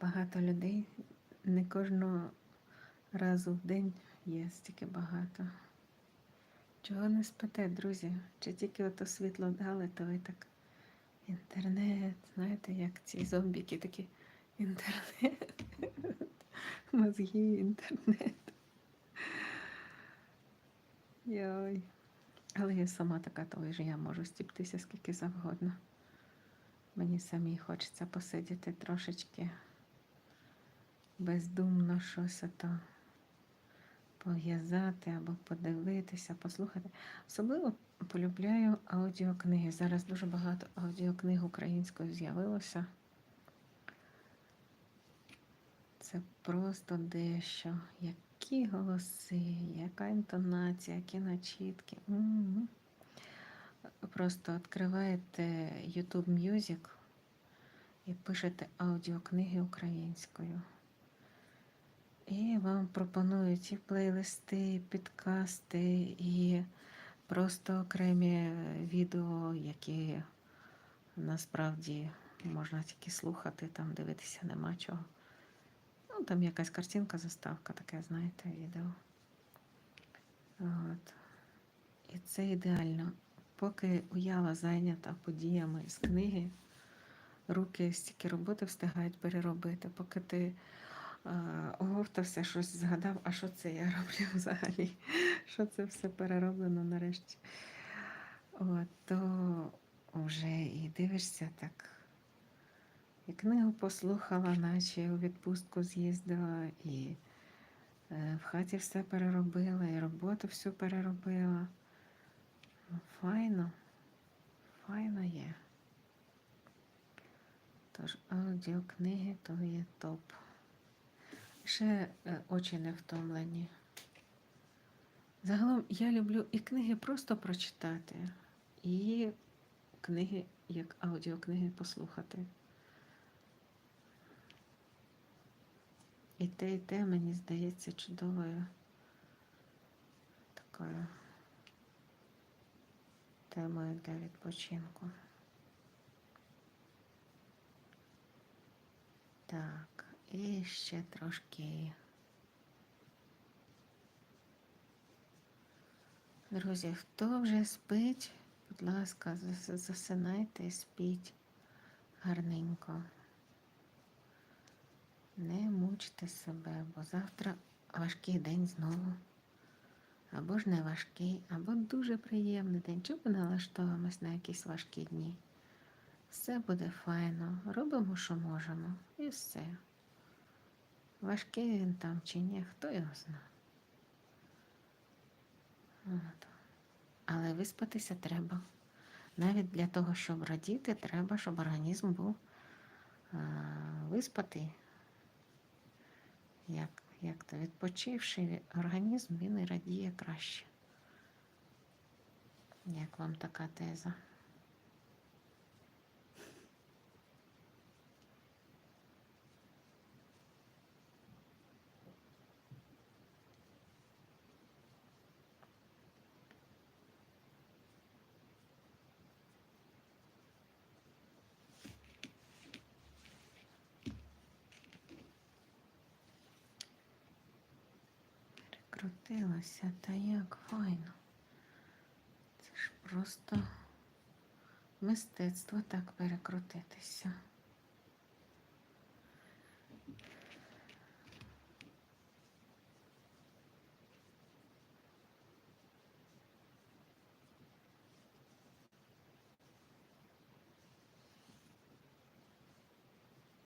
багато людей. Не кожного разу в день є стільки багато. Чого не спите, друзі? Чи тільки ото світло дали, то ви так. Інтернет, знаєте, як ці зомбіки такі інтернет. Мозги, інтернет. Йой. Але я сама така того ж, я можу стіптися скільки завгодно. Мені самій хочеться посидіти трошечки бездумно щось ото пов'язати або подивитися, послухати. Особливо полюбляю аудіокниги. Зараз дуже багато аудіокниг українською з'явилося. Це просто дещо. Які голоси, яка інтонація, які начітки. М-м-м. Просто відкриваєте YouTube Music і пишете аудіокниги українською. І вам пропонують і плейлисти, і підкасти, і просто окремі відео, які насправді можна тільки слухати, там дивитися нема чого. Ну, там якась картинка, заставка, таке, знаєте, відео. От. І це ідеально. Поки уява зайнята подіями з книги, руки стільки роботи встигають переробити. Поки ти е, оговтався, щось згадав, а що це я роблю взагалі? Що це все перероблено нарешті? От, то вже і дивишся так. І книгу послухала, наче у відпустку з'їздила, і е, в хаті все переробила, і роботу всю переробила. Ну, Файно, файно є. Тож аудіокниги то є топ. Ще е, очі не втомлені. Загалом я люблю і книги просто прочитати, і книги як аудіокниги послухати. І те, і те мені здається чудовою такою темою для відпочинку. Так, і ще трошки. Друзі, хто вже спить, будь ласка, засинайте і спіть гарненько. Не мучте себе, бо завтра важкий день знову. Або ж не важкий, або дуже приємний день. Чому налаштовуємось на якісь важкі дні? Все буде файно, робимо, що можемо, і все. Важкий він там чи ні, хто його знає. Але виспатися треба. Навіть для того, щоб радіти, треба, щоб організм був а, виспатий. Як, як то відпочивши організм, він і радіє краще. Як вам така теза? Крутилася, та як файно. Це ж просто мистецтво так перекрутитися.